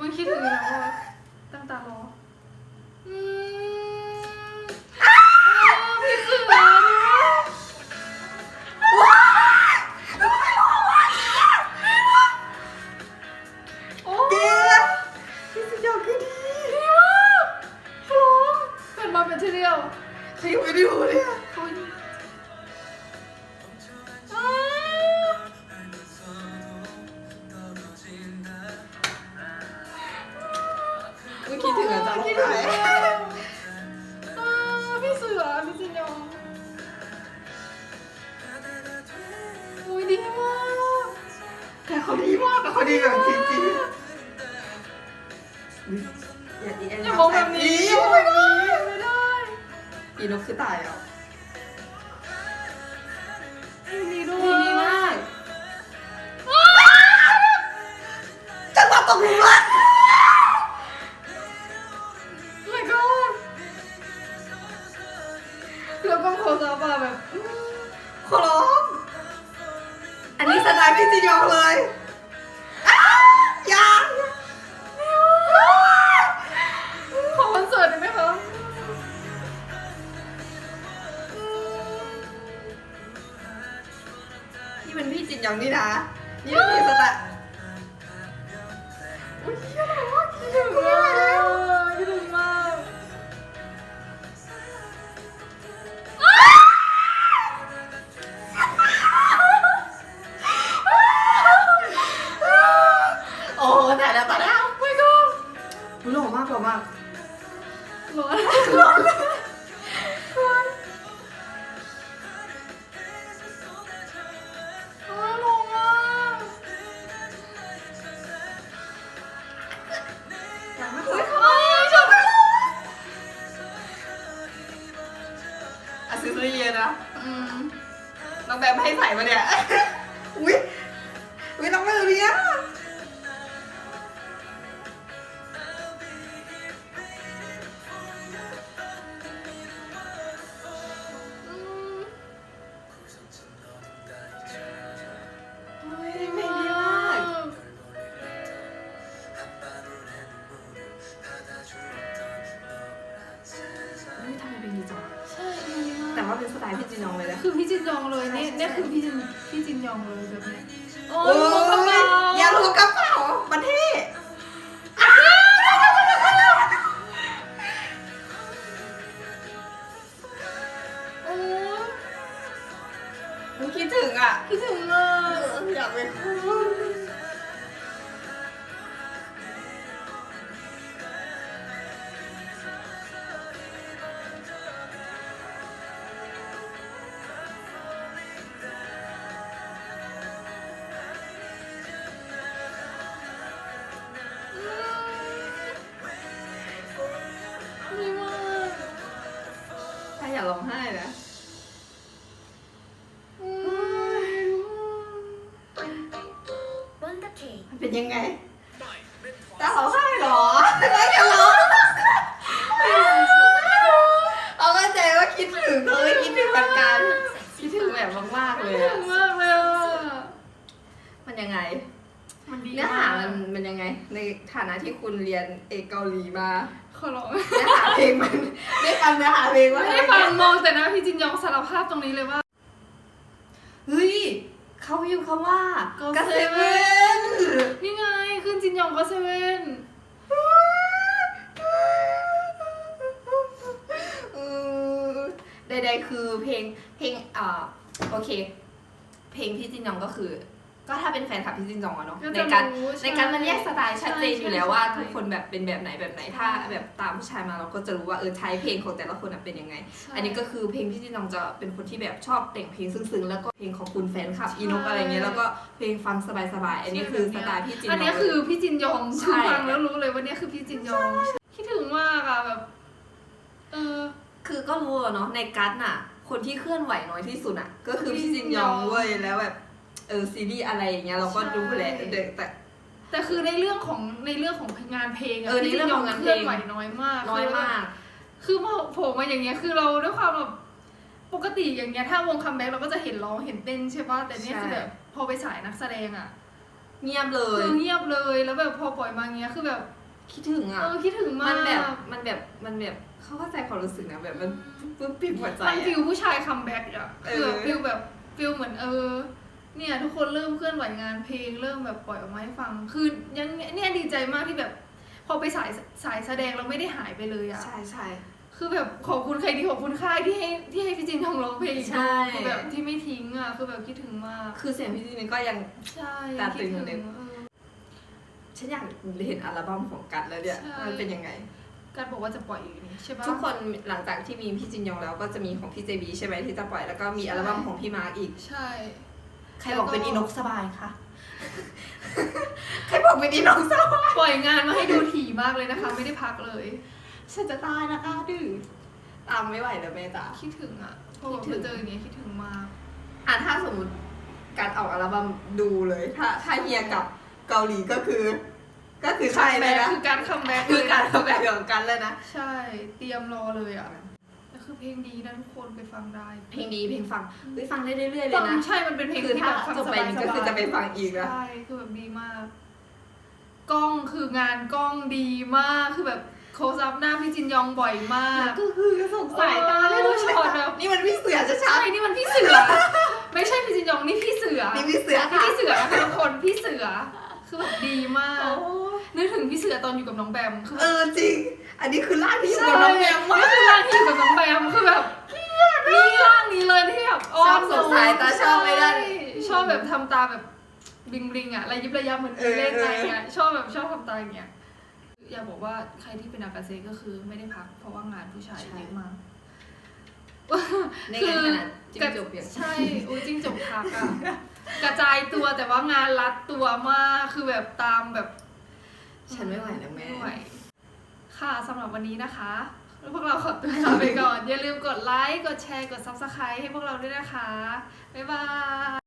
มันคิดถึงแล้วอะตั้งตารอ มากแต่เขาดีมากแต่เขาดีแบบจริงๆอุ๊ยอย่าอย่าอย่ามองแบบนี้อย่ามองแบบนี้ไม่ได้อีนกคือตายอะไม่ดีด้วดียดีมากจังหวะตกหลุมรัก my god แล้วก็โคซาบะแบบขอร้อง อันนี้สไตล์พี่จียองเลยอ้าวยังขอคอนเสิร์ตได้ไหมคะนี่เป็นพี่จินยองนี่นะนี่เป็นพี่สไตล์อุ้ หล่อมากหล่อมากร้อนร้อนร้อนโอ้ยหล่อมากอยากมาเฮ้เฮ้ยเฮ้ยชอบอะซื้อซื้อเยอะนะ อืมน้องแบบให้ใส่มาเนี่ย เป็นสไตล์พี่จีนองเลยนะ คือพี่จินยองเลยนี่ใช่ใช่นี่คือพี่จินพี่จินยองเลยแบบนี้โอ้โอ้ยลูกกระเป๋ายอย่าลูกกระเป๋ามันเท่โอ้ยหนูคิดถึงอะ คิดถึงอะอยากเป็นคู่ ร้องไห้นะอืม Wonder Cake มันเป็นยังไงตาร้องไห้เหรอไม่อย่าร้องเอาเข้าใจว่าคิดถึงเลยคิดถึงเหมือนกันคิดถึงแบบมากๆเลยคิดอะถึงมากเลยอะมันยังไงมันดีเนื้อหามันมันยังไง ในฐานะที่คุณเรียนเอกเกาหลีมาขอร้องเนื้อหา เพลงมันได้ฟังเนื้อหาเพลงว่าไม่ได้ฟังมองแต่นะพี่จินยองสารภาพตรงนี้เลยว่าเฮ้ยเขาพิมพ์คำว่า Go กเซเว่ Seven นนี่ไงขึ้นจินยองก็เซเว่นใดๆคือเพลงเพลงอ่าโอเค เพลงพี่จินยองก็คือ ก็ถ้าเป็นแฟนคลับพี่จินยองอะเนาะก็ในจะการรู้ในการมันแยกสไตล์ชัดเจนอยู่แล้วว่า ใช่ทุกคนแบบเป็นแบบไหนแบบไหนถ้าแบบตามผู้ชายมาเราก็จะรู้ว่าเออใช้เพลงของแต่ละคนอะเป็นยังไง ใช่ อันนี้ก็คือเพลงพี่จินยองจะเป็นคนที่แบบชอบแต่งเพลงซึ้งๆแล้วก็เพลงของคุณแฟนคลับใช่อีนกอะไรเงี้ยแล้วก็เพลงฟังสบายๆอันนี้คือสไตล์พี่จินยองอันนี้คือพี่จินยองใช่ คือฟังแล้วรู้เลยว่าเนี่ยคือพี่จินยองคิดถึงมากอะแบบเออ คือก็รู้อะเนาะในกัตน่ะ คนที่เคลื่อนไหวน้อยที่สุดอะก็คือพี่จินยองเว้ยแล้วแบบ เออซีรีส์อะไรอย่างเงี้ยเราก็รู้แหละใช่เด็กแต่ แต่คือในเรื่องของในเรื่องของงานเพลงอะเออในพี่เรื่องจินยของงานเคเพลงลื่อนไหวน้อยมากน้อยมาก คือพอโผล่มาอย่างเงี้ยคือเราด้วยความแบบปกติอย่างเงี้ยถ้าวงคัมแบ็กเราก็จะเห็นร้องเห็นเต้นใช่ป่ะแต่เนี่ยใช่ คือแบบพอไปฉายนักแสดงอะเงียบเลยคือเงียบเลยแล้วแบบพอปล่อยมาเงี้ยคือแบบคิดถึงอะ เออคิดถึงมามักนแบบมันแบบมันแบบเขาเข้าใจความรู้สึกนะแบบมันปึ้มปิ่มหัวใจมันฟิลอะผู้ชายคัมแบ็กอะเอคืออแบบฟิลแบบฟิลเหมือนเออ เนี่ยทุกคนเริ่มเคลื่อนไหวงานเพลงเริ่มแบบปล่อยออกมาให้ฟัง คือยังเนี่ยดีใจมากที่แบบ พอไปสายสายแสดงเราไม่ได้หายไปเลยอะใช่ใช่ คือแบบขอบคุณใครดีขอบคุณค่ายที่ให้ที่ให้พี่จินทองร้องเพลงใช่ คือแบบที่ไม่ทิ้งอะคือแบบคิดถึงมาก คือเสียงพี่จินก็ยัง ใช่ตาตึคิดงถึเลยงเออ ฉันอยากเห็นอัลบั้มของกัดแล้วเนี่ยใช่ มันเป็นยังไง การบอกว่าจะปล่อยอยู่นี่ใช่ปะ ทุกคนหลังจากที่มีพี่จินยองแล้วก็จะมีของพี่เจบีใช่ไหมที่จะปล่อยแล้วก็มีอัลบั้มของพี่มาร์กอีก ใช่ ใครบอกเป็นอีนกสบายคะใครบอกเป็นอีนกสบาย ปล่อยงานมาให้ดูถี่มากเลยนะคะ ไม่ได้พักเลย ฉันจะตายนะคะดื้อตามไม่ไหวแล้วแม่จ๋า คิดถึงอะพอคิดถึงเจออย่างเงี้ยคิดถึงมาก อะถ้าสมมติการออกอัลบั้มดูเลย ถ้าถ้าเฮียกับเกาหลีก็คือ ก็คือใช่เลยนะ คือการคัมแบ็กคือการทำแบบของกันเลยนะ ใช่ เตรียมรอเลยอะแต่ คือเพลงดีนะทุกคนไปฟังได้เพลงดีเพลงฟังเฮ้ยฟังได้เรื่อยๆเลฟัยงนะ ใช่มันเป็นเพลงคือที่ถ้าแบบฟังจบสไปบายนี่ๆก็คือจะไปฟังอีกนะใช่คือแบบดีมาก กล้องคืองานกล้องดีมากคือแบบโคสอัพหน้าพี่จินยองบ่อยมากก็คือสงสัยตาเลยเออว่าช็อตแบบนี่มันพี่เสือจะชัใช่ดนี่มันพี่เสือ ไม่ใช่พี่จินยองนี่พี่เสือนี่พี่เสือนี่ค่ะ พี่เสือนะคะทุกคนพี่เสือคือแบบดีมาก โอ้ นึกถึงพี่เสือตอนอยู่กับน้องแบมคือเอแบบอจริง อันนี้คือร่างที่อยู่กับน้องแมวมากนี่คือร่างที่อยู่กับน้องแบมคือแบบนี่ร่างนี้เลยที่แบบอ้อนชอบสดใสตาชอบไม่ได้ใชอบแบบทำตาแบบบิงบลิงอะระยิบระยับเหมือนเล่นอะไรเงี้ยชอบแบบชอบทำตาอย่างเงี้ยอยากบอกว่าใครที่เป็นอากาเซก็คือไม่ได้พัก เพราะว่างานผู้ชายเยอะมากในงานขนาดจิ้งจกอย่างใช่อุ้ยจิ้งจกทักอะกระจายตัวแต่ว่างานรัดตัวมากคือแบบตามแบบ ฉันไม่ไหวแล้วแม่ ไม่ไหวค่ะสำหรับวันนี้นะคะ พวกเราขอตัวลาไปก่อน อย่าลืมกดไลค์ กดแชร์ กด subscribe ให้พวกเราด้วยนะคะ บ๊ายบาย